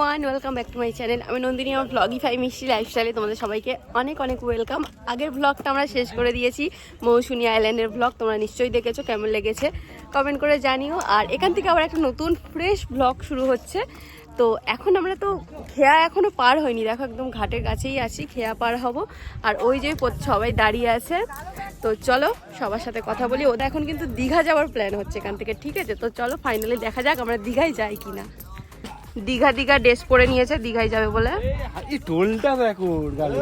Everyone welcome back to my channel আমি নন্দিনী, আমার ব্লগিফাই মিষ্টি লাইফস্টাইলে তোমাদের সবাইকে অনেক অনেক ওয়েলকাম আগের ব্লগটা আমরা শেষ করে দিয়েছি মৌসুনি আইল্যান্ডের ব্লগ তোমরা নিশ্চয়ই দেখেছ, কেমন লেগেছে? কমেন্ট করে জানিও। আর এখান থেকে আবার একটা নতুন ফ্রেশ ব্লগ শুরু হচ্ছে। তো এখন আমরা তো খেয়া এখনও পার হয়নি। দেখো একদম ঘাটের কাছেই আছি, খেয়া পার হব। আর ওই যে সবাই দাঁড়িয়ে আছে। তো চলো, সবার সাথে কথা বলি। ওদের এখন কিন্তু দীঘা যাওয়ার প্ল্যান হচ্ছে এখান থেকে, ঠিক আছে? তো চলো ফাইনালি দেখা যাক আমরা দীঘায় যাই কিনা। দীঘা দীঘা ড্রেস পরে নিয়েছে দীঘায় যাবে বলে। এই টোলটা দেখো গালে।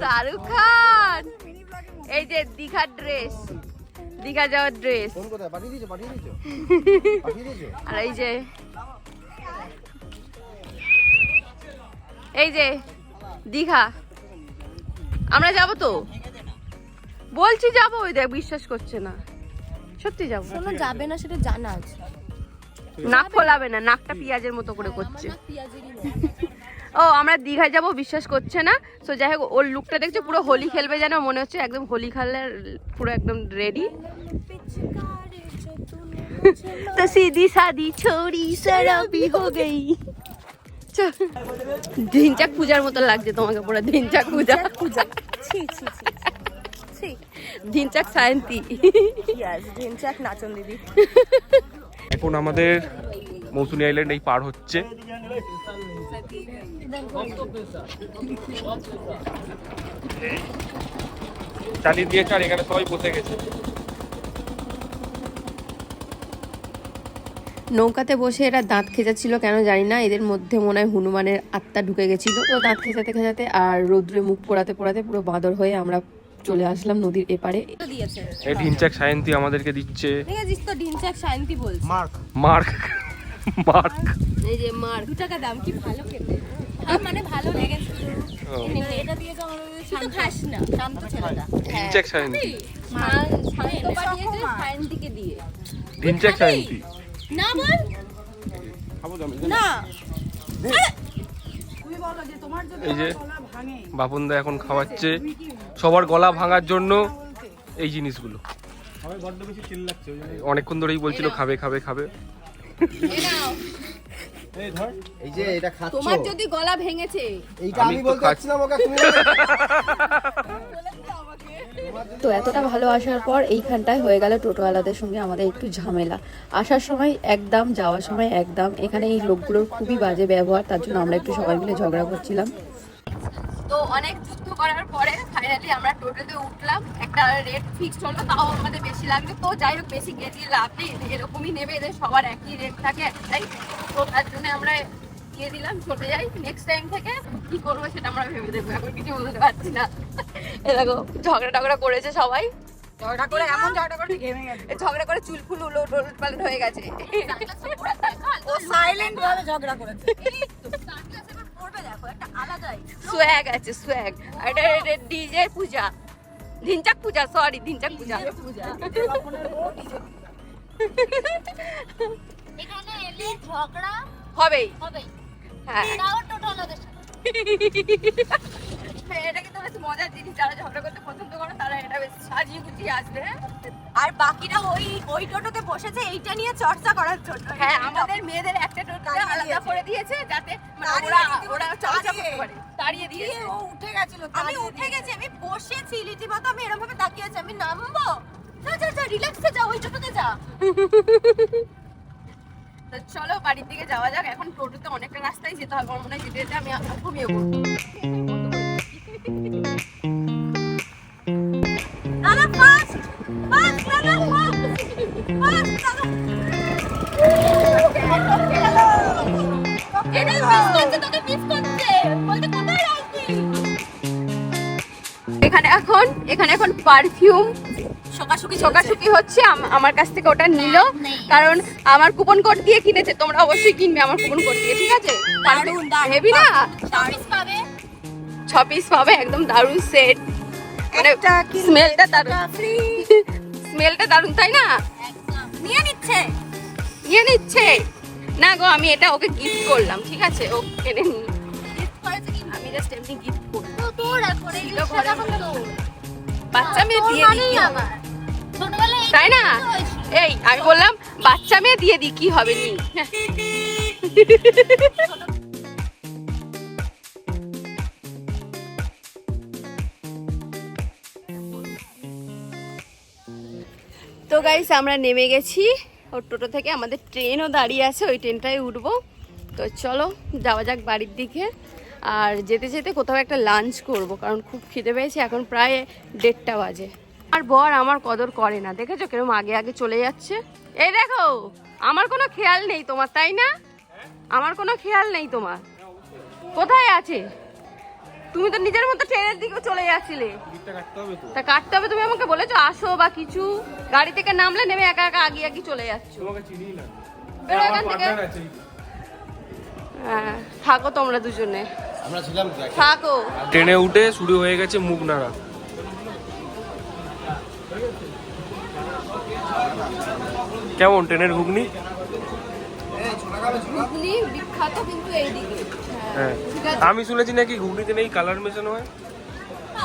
শাহরুখ খান এই যে দীঘার ড্রেস দীঘা যাওয়ার ড্রেস। আর এই যে এই যে দীঘা। আমরা যাব তো? বলছি যাব ওই দেখ বিশ্বাস করছে না। সত্যি যাব। শোনো যাবে না সেটা জানা আছে। নাক ফোলাবে না নাকটা পেঁয়াজের মতো করে করছে। ও আমরা দীঘায় যাব বিশ্বাস করছে না। তো যাই হোক ওর লুকটা দেখছে পুরো হোলি খেলবে যেন মনে হচ্ছে একদম হোলি খেলার পুরো একদম রেডি তো সিধি সাদি ছোড়ি সারাবি হো গই। ধিনচাক পূজার মতো লাগছে তোমাকে পুরো ধিনচাক পূজা। পূজা। ছি ছি ছি। ছি ধিনচাক সায়ন্তী। ইয়াস ঢেনচাক নাচন দিদি। এখন আমাদের মৌসুনি আইল্যান্ড এই পার হচ্ছে। এখানে সবাই বসে গেছে। নৌকাতে বসে এরা দাঁত খেঁচাচ্ছিল, কেন জানি না, এদের মধ্যে মনে হয় হনুমানের আত্মা ঢুকে গেছিল। তো দাঁত খেঁচাতে খেঁচাতে আর রৌদ্রে মুখ পোড়াতে পোড়াতে পুরো বাদর হয়ে আমরা চলে আসলাম নদীর এপারে। এই ঢিনচাক সায়ন্তী আমাদেরকে দিচ্ছে। দেখেছিস তো ঢেনচাক বলছে। মার্ক। মার্ক। এই যে মার দু টাকা দাম কি ভালো খেতে। হ্যাঁ মানে ভালো লেগেছে। এটা দিয়ে তো আমার তুই খাস না। শান্ত ছেলেটা। ঢিনচাক সায়ন্তী। শান্ত দিয়ে। ঢিনচাক সায়ন্তী। না বল। না। এই যে বাপনদা এখন খাওয়াচ্ছে। সবার গলা ভাঙার জন্য এই জিনিসগুলো। অনেকক্ষণ ধরেই বলছিল খাবে খাবে খাবে। এই যে এটা খাচ্ছ। তোমার যদি গলা ভেঙেছে। এইটা আমি আমি বলতে চাচ্ছিলাম ওকে তুমি তো এতটা ভালো আসার পর এইখানটায় হয়ে গেল টোটোওয়ালাদের সঙ্গে আমাদের একটু ঝামেলা। আসার সময় একদম, যাওয়ার সময় একদম। এখানে এই লোকগুলোর খুবই বাজে ব্যবহার, তার জন্য আমরা একটু সবাই মিলে ঝগড়া করছিলাম। তো অনেক যুদ্ধ করার পরে ফাইনালি আমরা টোটোতে উঠলাম। একটা রেট ফিক্স হলো, তাও আমাদের বেশি লাগবে তো যাই হোক, বেশি গেছি লাভ নেই। এরকমই নেবে এদের, সবার একই রেট থাকে একটাই। তো তার জন্য আমরা দিয়ে দিলাম চলে যাই। নেক্সট টাইম থেকে কি করব সেটা আমরা ভেবে দেখব। এখন কিছু বলতে পারছি না। এ দেখো ঝগড়া টগড়া করেছে সবাই। ঝগড়া করে এমন ঝগড়া করে ঘেমে গেছে। ঝগড়া করে চুল ফুল উলট উলট পালট হয়ে গেছে। ও সাইলেন্ট ভাবে ঝগড়া করেছে। সোয়াগ আছে সোয়াগ এটা ডিজে পূজা। ধিনচাক পূজা সরি ধিনচাক পূজা। এখানে এলে ঝগড়া? হবেই। হবেই। হ্যাঁ। হ্যাঁ, এটা কিন্তু বেশ মজার জিনিস। যারা ঝগড়া করতে পছন্দ করে তারা এটা বেশ সাজিয়ে গুছিয়ে আসবে আর বাকিরা ওই ওই টোটোতে বসেছে এইটা নিয়ে চর্চা করার জন্য। হ্যাঁ আমাদের মেয়েদের একটা টোটো আলাদা করে দিয়েছে যাতে মানে ওরা ওরা চর্চা। করতে পারে। তাড়িয়ে ও উঠে গেছিল আমি উঠে গেছি আমি বসেছি রীতিমতো আমি এরকম ভাবে তাকিয়ে আছি আমি নামবো? যা যা যা রিল্যাক্সে যা ওই টোটোতে যা। তো চলো বাড়ির দিকে যাওয়া যাক। এখন টোটোতে অনেকটা রাস্তায় যেতে হবে, আমার মনে হয় যেতে যেতে আমি ঘুমিয়ে পড়ব। এখানে এখন এখানে এখন পারফিউম শোকাশুকি শোকাশুকি হচ্ছে আম- আমার কাছ থেকে ওটা নিল। কারণ আমার কুপন কোড দিয়ে কিনেছে তোমরা অবশ্যই কিনবে আমার কুপন কোড দিয়ে ঠিক আছে। হেভি না? ছ পিস পাবে? একদম দারুণ সেট মানে স্মেলটা দারুণ। স্মেলটা দারুণ তাই না? একদম। নিয়ে নিচ্ছে। নিয়ে নিচ্ছে। না গো আমি এটা ওকে গিফট করলাম ঠিক আছে? ও কেনে নি আমি জাস্ট এমনি গিফট করলাম। বাচ্চা মেয়ে দিয়ে দিই। তাই না? এই আমি বললাম বাচ্চা মেয়ে দিয়ে দিই কি হবে নি? তো গাইস আমরা নেমে গেছি। ওর টোটো থেকে আমাদের ট্রেনও দাঁড়িয়ে আছে ওই ট্রেনটাই উঠবো। তো চলো যাওয়া যাক বাড়ির দিকে। আর যেতে যেতে কোথাও একটা লাঞ্চ করব কারণ খুব খিদে পেয়েছি এখন প্রায় দেড়টা বাজে। আর বর আমার কদর করে না দেখেছ কিরম আগে আগে চলে যাচ্ছে? এই দেখো আমার কোনো খেয়াল নেই তোমার তাই না? আমার কোনো খেয়াল নেই তোমার। কোথায় আছে? তুমি তো নিজের মতো ট্রেনের দিকে চলে যাচ্ছিলে। তা কাটতে হবে তুমি আমাকে বলেছ আসো বা কিছু। গাড়ি থেকে নামলে নেমে একা একা আগে আগে চলে যাচ্ছ। বেরো এখান থেকে। হ্যাঁ থাকো তোমরা দুজনে। আমরা ছিলাম থাকো। ট্রেনে উঠে শুরু হয়ে গেছে মুখ নাড়া। কেমন ট্রেনের ঘুগনি? ঘুগনি বিখ্যাত কিন্তু এইদিকে। হ্যাঁ। আমি শুনেছি নাকি ঘুগনিতে নেই কালার মেশানো হয়?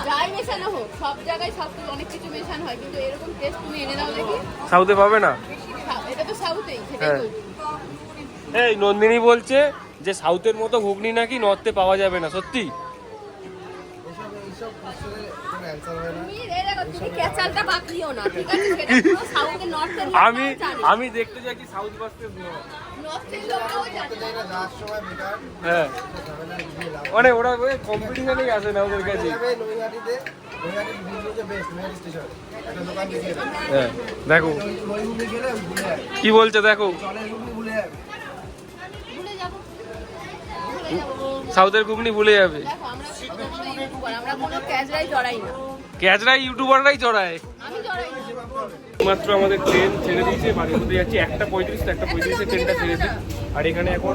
যাই মেশানো হোক সব জায়গায় সব অনেক কিছু মেশানো হয় কিন্তু এরকম টেস্ট তুমি এনে দাও দেখি। সাউথে পাবে না? এটা তো সাউথেই সেটাই হ্যাঁ। এই নন্দিনী বলছে যে সাউথের মতো ঘুগনি নাকি নর্থে পাওয়া যাবে না, সত্যি? হয় দেখো আমি আমি দেখতে কি সাউথ হ্যাঁ। মানে ওরা কম্পিটিশনেই আসে না ওদের কাছে। যাবে নৈহাটিতে নৈহাটির ভিডিও সাউথের ঘুগনি ভুলে যাবে। দেখো আমরা কত বড় ইউটিউবার আমরা কোনো ক্যাজরাই ক্যাচরাই ইউটিউবাররাই চড়ায়। আমি মাত্র আমাদের ট্রেন ছেড়ে দিয়েছে বাড়ির মধ্যে যাচ্ছি। একটা পঁয়ত্রিশ একটা পঁয়ত্রিশে ট্রেনটা ছেড়েছে। আর এখানে এখন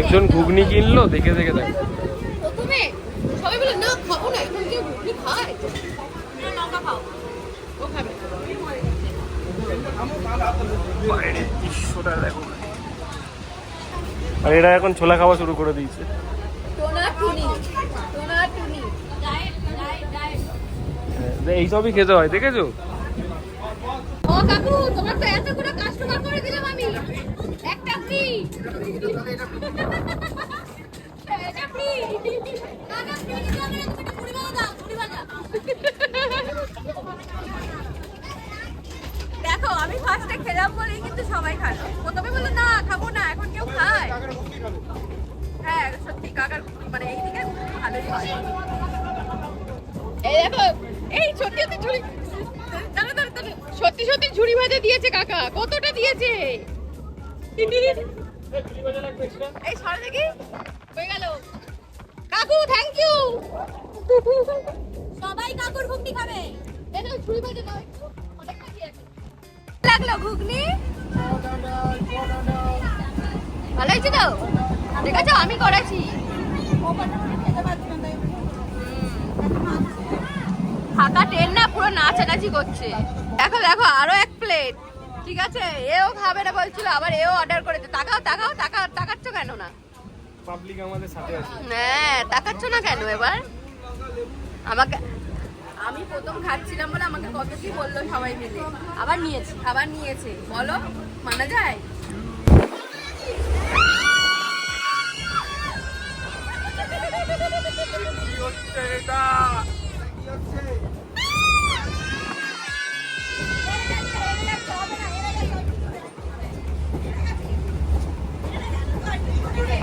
একজন ঘুগনি কিনলো দেখে দেখে দেখ। সবাই বলে না খাব না এখন কেউ ঘুগনি খায় লঙ্কা খাও। বাইরে দৃশ্যটা দেখো। আর এরা এখন ছোলা খাওয়া শুরু করে দিয়েছে। টোনা টুনি টোনা টুনি ডায়েট ডায়েট ডায়েট হ্যাঁ, এইসবই খেতে হয় দেখেছ? ও কাকু দেখো আমি ফার্স্টে খেলাম বলেই কিন্তু সবাই খায়। প্রথমে বলল না খাব না এখন কেউ খায়? হ্যাঁ সত্যি কাকার মানে এইদিকে ভালোই হয়। এই দেখো এই সত্যি সত্যি ঝুড়ি সত্যি সত্যি ঝুড়ি ভাজা দিয়েছে কাকা কতটা দিয়েছে? এই সর দেখি হয়ে গেল। কাকু থ্যাংক ইউ সবাই কাকুর ঘুগনি খাবে। নাও ঝুড়ি ভাজা দাও লাগল ঘুগনি? ভালো হয়েছে তো? দেখেছ? আমি করেছি। ফাঁকা ট্রেন না পুরো নাচানাচি করছে। দেখো দেখো আরও এক প্লেট ঠিক আছে? এও খাবে না বলছিল আবার এও অর্ডার করেছে। তাকাও তাকাও তাকা তাকাচ্ছ কেন না? পাবলিক আমাদের সাথে আছে। হ্যাঁ তাকাচ্ছ না কেন এবার? আমাকে আমি প্রথম খাচ্ছিলাম বলে আমাকে কত কি বলল সবাই মিলে। আবার নিয়েছি, আবার নিয়েছে। বলো, মানা যায়?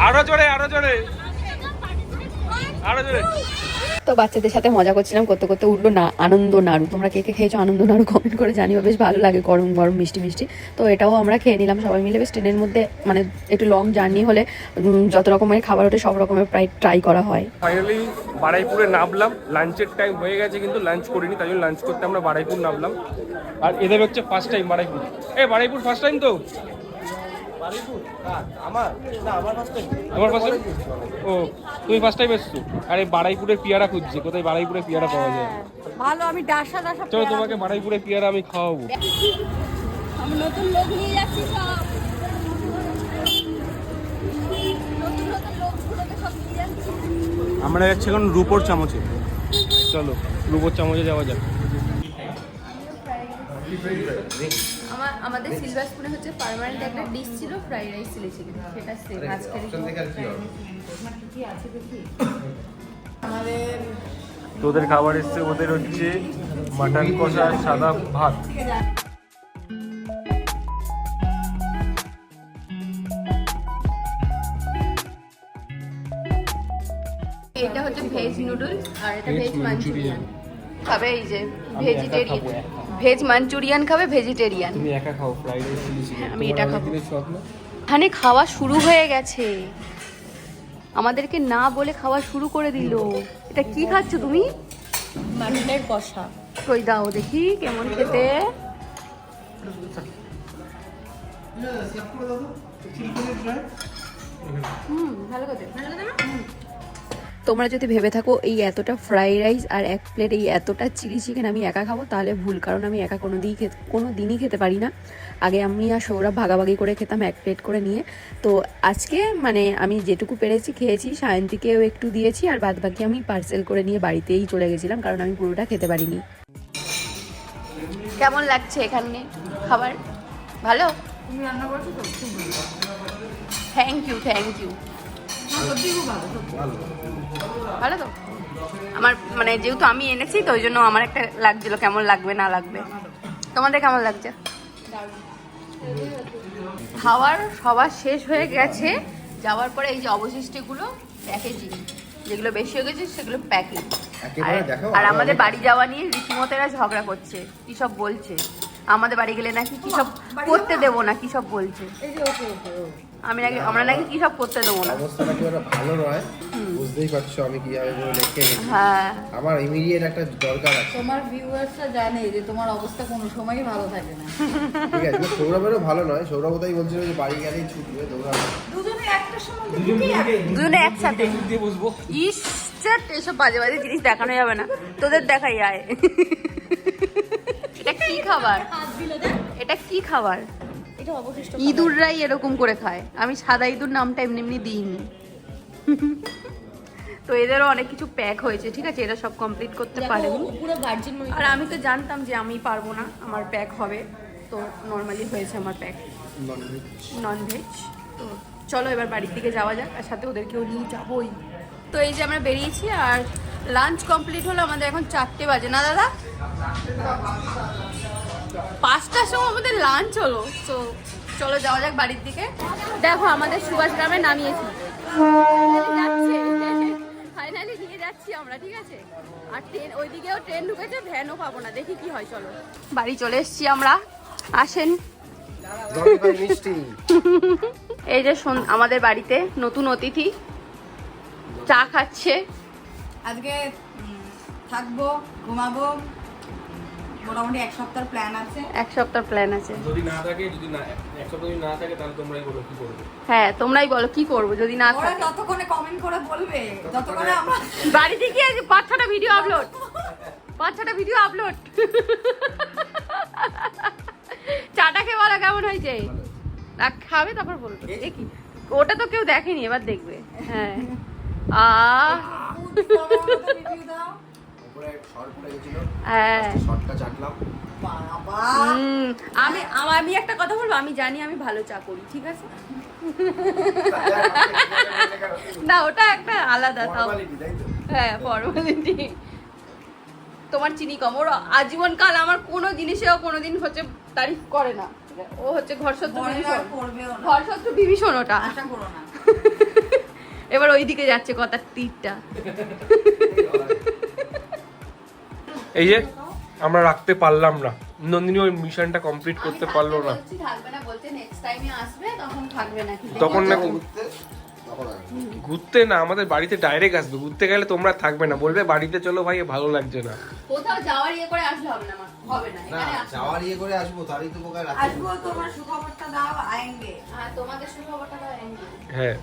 আরও জোরে আরও জোরে। আরও জোরে। তো বাচ্চাদের সাথে মজা করছিলাম, করতে করতে উঠল না, আনন্দ নাড়ু। তোমরা কে কে খেয়েছো আনন্দ নাড়ু কমেন্ট করে জানিও, বেশ ভালো লাগে গরম গরম, মিষ্টি মিষ্টি। তো এটাও আমরা খেয়ে নিলাম সবাই মিলে। বেশ ট্রেনের মধ্যে মানে একটু লং জার্নি হলে যত রকমের খাবার ওঠে, সব রকমের প্রায় ট্রাই করা হয়। ফাইনালি বারাইপুরে নামলাম। লাঞ্চের টাইম হয়ে গেছে, কিন্তু লাঞ্চ করিনি, তাই জন্য লাঞ্চ করতে আমরা বারাইপুর নামলাম। আর এদের হচ্ছে ফার্স্ট টাইম বারাইপুর। এ, বারাইপুর ফার্স্ট টাইম তো? ও তুমি ফার্স্ট টাইম এসছো? আরে বারাইপুরের পিয়ারা খুঁজছে। কোথায় পিয়ারা পাওয়া যায়? ভালো আমি ডাসা ডাসা চলো তোমাকে বারাইপুরের পিয়ারা আমি খাওয়াবো। আমি নতুন লোক নিয়ে যাচ্ছি সব। নতুন নতুন লোকগুলোকে সব নিয়ে যাচ্ছি। আমরা যাচ্ছি এখন রূপোর চামচে। চলো রূপোর চামচে যাওয়া যাক। আমাদের সিলভার স্পুনে হচ্ছে পার্মানেন্ট একটা ডিশ ছিল ফ্রাইড রাইস চিলি চিকেন সেটা সেম হবে? তোদের খাবার এসছে ওদের হচ্ছে মাটন কষা সাদা ভাত। এটা হচ্ছে ভেজ নুডলস আর এটা ভেজ। মাঞ্চুরিয়ান খাবে এই যে ভেজিটেরিয়ান। ভেজ মাঞ্চুরিয়ান খাবে ভেজিটেরিয়ান। তুমি একা খাও ফ্রাইড রাইস চিলি চিকেন। আমি এটা খাব। এখানে খাওয়া শুরু হয়ে গেছে। আমাদেরকে না বলে খাওয়া শুরু করে দিল। এটা কি খাচ্ছ তুমি? মাটনের কষা। কই দাও দেখি কেমন খেতে? হুম ভালো খেতে ভালো না? তোমরা যদি ভেবে থাকো এই এতটা ফ্রাইড রাইস আর এক প্লেট এই এতটা চিলি চিকেন আমি একা খাব তাহলে ভুল কারণ আমি একা কোনো দিনই খেতে কোনো দিনই খেতে পারি না। আগে আমি আর সৌরভ ভাগাভাগি করে খেতাম এক প্লেট করে নিয়ে। তো আজকে মানে আমি যেটুকু পেরেছি খেয়েছি সায়ন্তীকেও একটু দিয়েছি আর বাদ বাকি আমি পার্সেল করে নিয়ে বাড়িতেই চলে গেছিলাম কারণ আমি পুরোটা খেতে পারিনি। কেমন লাগছে এখানে খাবার? ভালো? থ্যাংক ইউ থ্যাংক ইউ ভালো তো? আমার মানে যেহেতু আমি এনেছি তো ওই জন্য আমার একটা লাগছিল কেমন লাগবে না লাগবে। তোমাদের কেমন লাগছে? খাওয়ার সবার শেষ হয়ে গেছে। যাওয়ার পরে এই যে অবশিষ্টগুলো প্যাকেজিং যেগুলো বেশি হয়ে গেছে সেগুলো প্যাকিং আর আমাদের বাড়ি যাওয়া নিয়ে রীতিমতেরা ঝগড়া করছে কি সব বলছে? আমাদের বাড়ি গেলে নাকি কি সব করতে দেবো না কি সব বলছে? আমি নাকি আমরা নাকি কি সব করতে দেবো না। অবস্থাটা কি ভালো নয়? বুঝতেই পারছ আমি কীভাবে করে লিখে হ্যাঁ। আমার ইমিডিয়েট একটা দরকার আছে। তোমার ভিউয়ার্সরা জানে যে তোমার অবস্থা কোনো সময়ই ভালো থাকে না। ঠিক আছে সৌরভেরও ভালো নয় সৌরভ তাই বলছিল যে বাড়ি গেলেই ছুটবে দৌড়াবে। দুজনে একসাথে? দিয়ে বসবো। ইস চ্যাট, এসব বাজে বাজে জিনিস দেখানো যাবে না। তোদের দেখাই আয়। এটা কি খাবার? এটা কি খাবার? ইঁদুররাই এরকম করে খায়। আমি সাদা ইঁদুর নামটা এমনি এমনি দিইনি। তো এদেরও অনেক কিছু প্যাক হয়েছে ঠিক আছে? এরা সব কমপ্লিট করতে পারেনি। আর আমি তো জানতাম যে আমি পারব না আমার প্যাক হবে। তো নর্মালি হয়েছে আমার প্যাক নন ভেজ তো চলো এবার বাড়ির দিকে যাওয়া যাক আর সাথে ওদেরকেও নিয়ে যাবোই। তো এই যে আমরা বেরিয়েছি আর লাঞ্চ কমপ্লিট হলো আমাদের এখন চারটে বাজে। না দাদা? পাঁচটার সময় আমাদের লাঞ্চ হলো তো চলো যাওয়া যাক বাড়ির দিকে। দেখো আমাদের সুভাষ গ্রামে নামিয়েছি। ফাইনালি নিয়ে যাচ্ছি আমরা ঠিক আছে? আর ট্রেন ওইদিকেও ট্রেন ঢুকেছে ভ্যানও পাবো না। দেখি কি হয় চলো। বাড়ি চলে এসেছি আমরা। আসেন। এই যে আমাদের বাড়িতে নতুন অতিথি। চা খাচ্ছে। আজকে থাকব ঘুমাবো। মোটামুটি এক সপ্তাহ প্ল্যান আছে? এক সপ্তাহ প্ল্যান আছে। যদি না থাকে যদি না এক সপ্তাহ যদি না থাকে তাহলে তোমরাই বলো কি করবে। হ্যাঁ তোমরাই বলো কি করব যদি না ওরা থাকে। যতক্ষণে কমেন্ট করে বলবে ততক্ষণে আমরা বাড়িতে গিয়ে পাঁচ ছটা ভিডিও আপলোড পাঁচ ছটা ভিডিও আপলোড চাটা খেয়ে বলো কেমন হয়েছে? না খাবে তারপর বলবে। দেখি ওটা তো কেউ দেখেনি এবার দেখবে। হ্যাঁ। আহ। আমি আম- আমি একটা কথা বলব? আমি জানি আমি ভালো চা করি ঠিক আছে? না ওটা একটা আলাদা তাও? হ্যাঁ ফর্মালিটি তোমার চিনি কম। ওর আজীবন কাল আমার কোনো জিনিসেও কোনোদিন হচ্ছে তারিফ করে না। ও হচ্ছে ঘর শত্রু ঘর শত্রু বিভীষণ ওটা। আশা করো না। এবার ওইদিকে যাচ্ছে কথার তীরটা। এই যে আমরা রাখতে পারলাম না। নন্দিনী ওই মিশনটা কমপ্লিট করতে পারল না। বলছি থাকবে না বলতে নেক্সট টাইমে আসবে তখন না ঘুরতে, না আমাদের বাড়িতে ডাইরেক্ট আসবে। ঘুরতে গেলে তোমরা থাকবে না। বলবে বাড়িতে চলো ভাই ভালো লাগছে না। কোথাও যাওয়ার ইয়ে করে আসলে হবে না হবে যাওয়ার ইয়ে করে আসব তারই তো বোকায় রাখতে আসব তোমার সুখবরটা দাও আয়েঙ্গে হ্যাঁ সুখবরটা দাও। হ্যাঁ।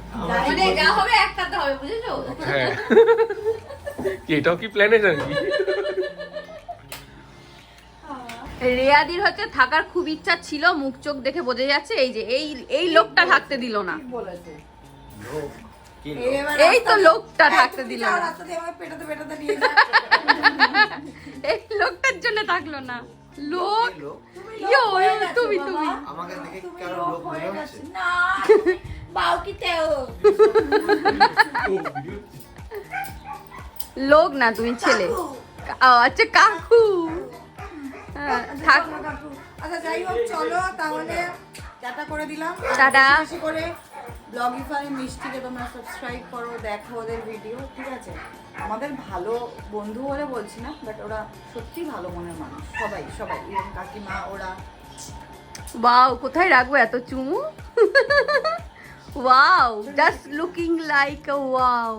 মানে যা হবে একটাতে হবে বুঝেছ? হ্যাঁ। কি এটাও কি প্ল্যানে নাকি রেয়াদির হচ্ছে থাকার খুব ইচ্ছা ছিল মুখ চোখ দেখে বোঝা যাচ্ছে এই যে এই এই লোকটা থাকতে দিল না। বলেছে? লোক, কি লোক? এবার এই তো লোকটা থাকতে তুমি দিল না। এই লোকটার জন্য থাকল না। লোক? তুমি তুমি আমাকে দেখে লোক না লোক না তুমি ছেলে। আচ্ছা কাকু। থাক। আচ্ছা যাই হোক চলো তাহলে টাটা করে দিলাম। টাটা। করে ব্লগিফাই মিষ্টিকে তোমরা সাবস্ক্রাইব করো দেখো ওদের ভিডিও ঠিক আছে? আমাদের ভালো বন্ধু বলে বলছি না বাট ওরা সত্যি ভালো মনের মানুষ সবাই সবাই কাকিমা ওরা। ওয়াও কোথায় রাখব এত চুমু? Wow just looking like wow